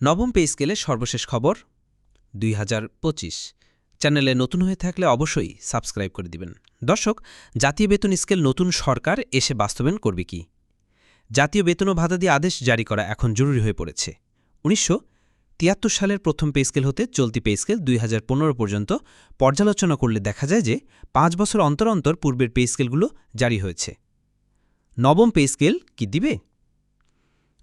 নবম পে স্কেলের সর্বশেষ খবর দুই হাজার পঁচিশ। চ্যানেলে নতুন হয়ে থাকলে অবশ্যই সাবস্ক্রাইব করে দিবেন। দর্শক, জাতীয় বেতন স্কেল নতুন সরকার এসে বাস্তবায়ন করবে কি? জাতীয় বেতন ও ভাতা দিয়ে আদেশ জারি করা এখন জরুরি হয়ে পড়েছে। উনিশশো তিয়াত্তর সালের প্রথম পে স্কেল হতে চলতি পে স্কেল দুই হাজার পনেরো পর্যন্ত পর্যালোচনা করলে দেখা যায় যে পাঁচ বছর অন্তর অন্তর পূর্বের পে স্কেলগুলো জারি হয়েছে। নবম পে স্কেল কি দিবে?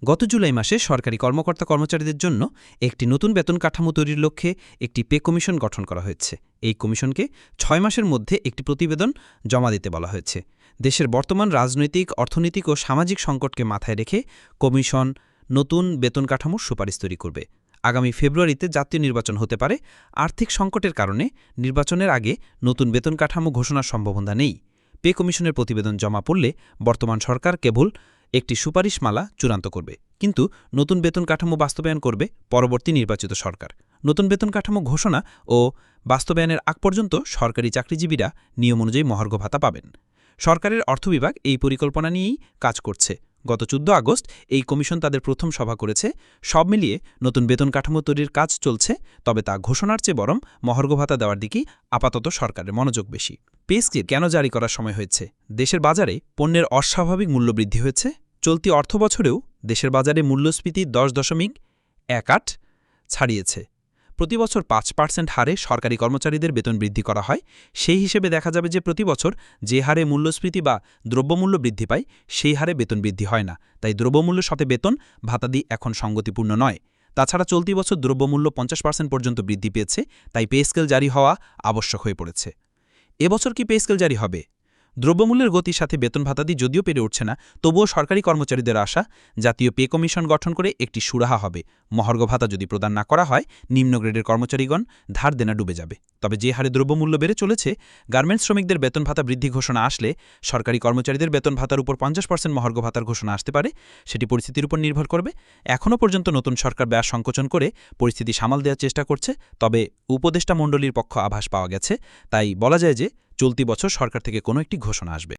গত জুলাই মাসে সরকারি কর্মকর্তা কর্মচারীদের জন্য একটি নতুন বেতন কাঠামো তৈরির লক্ষ্যে একটি পে কমিশন গঠন করা হয়েছে। এই কমিশনকে ছয় মাসের মধ্যে একটি প্রতিবেদন জমা দিতে বলা হয়েছে। দেশের বর্তমান রাজনৈতিক, অর্থনৈতিক ও সামাজিক সংকটকে মাথায় রেখে কমিশন নতুন বেতন কাঠামোর সুপারিশ তৈরি করবে। আগামী ফেব্রুয়ারিতে জাতীয় নির্বাচন হতে পারে। আর্থিক সংকটের কারণে নির্বাচনের আগে নতুন বেতন কাঠামো ঘোষণার সম্ভাবনা নেই। পে কমিশনের প্রতিবেদন জমা পড়লে বর্তমান সরকার কেবল একটি সুপারিশমালা চূড়ান্ত করবে। কিন্তু নতুন বেতন কাঠামো বাস্তবায়ন করবে পরবর্তী নির্বাচিত সরকার। নতুন বেতন কাঠামো ঘোষণা ও বাস্তবায়নের আগ পর্যন্ত সরকারি চাকরিজীবীরা নিয়ম অনুযায়ী মহার্ঘ ভাতা পাবেন। সরকারের অর্থ বিভাগ এই পরিকল্পনা নিয়েই কাজ করছে। গত চোদ্দ আগস্ট এই কমিশন তাদের প্রথম সভা করেছে। সব মিলিয়ে নতুন বেতন কাঠামো তৈরির কাজ চলছে, তবে তা ঘোষণার চেয়ে বরং মহার্ঘ ভাতা দেওয়ার দিকেই আপাতত সরকারের মনোযোগ বেশি। পেস্কির কেন জারি করার সময় হয়েছে? দেশের বাজারে পণ্যের অস্বাভাবিক মূল্যবৃদ্ধি হয়েছে। চলতি অর্থবছরেও দেশের বাজারে মূল্যস্ফীতি দশ দশমিক এক আট ছাড়িয়েছে। প্রতি বছর পাঁচ পার্সেন্ট হারে সরকারি কর্মচারীদের বেতন বৃদ্ধি করা হয়। সেই হিসেবে দেখা যাবে যে প্রতি বছর যে হারে মূল্যস্ফীতি বা দ্রব্যমূল্য বৃদ্ধি পায়, সেই হারে বেতন বৃদ্ধি হয় না। তাই দ্রব্যমূল্যের সাথে বেতন ভাতাদি এখন সঙ্গতিপূর্ণ নয়। তাছাড়া চলতি বছর দ্রব্যমূল্য পঞ্চাশ পার্সেন্ট পর্যন্ত বৃদ্ধি পেয়েছে, তাই পে স্কেল জারি হওয়া আবশ্যক হয়ে পড়েছে। এবছর কি পে স্কেল জারি হবে? দ্রব্যমূল্যের গতির সাথে বেতন ভাতাদি যদিও পেরে উঠছে না, তবুও সরকারি কর্মচারীদের আশা, জাতীয় পে কমিশন গঠন করে একটি সুরাহা হবে। মহার্ঘ ভাতা যদি প্রদান না করা হয়, নিম্ন গ্রেডের কর্মচারীগণ ধার দেনা ডুবে যাবে। তবে যে হারে দ্রব্যমূল্য বেড়ে চলেছে, গার্মেন্টস শ্রমিকদের বেতন ভাতা বৃদ্ধি ঘোষণা আসলে সরকারি কর্মচারীদের বেতন ভাতার উপর পঞ্চাশ পার্সেন্ট মহার্ঘ ভাতার ঘোষণা আসতে পারে, সেটি পরিস্থিতির উপর নির্ভর করবে। এখনও পর্যন্ত নতুন সরকার ব্যয় সংকোচন করে পরিস্থিতি সামাল দেওয়ার চেষ্টা করছে, তবে উপদেষ্টা মণ্ডলীর পক্ষ আভাস পাওয়া গেছে। তাই বলা যায় যে চলতি বছর সরকার থেকে কোনো একটি ঘোষণা আসবে।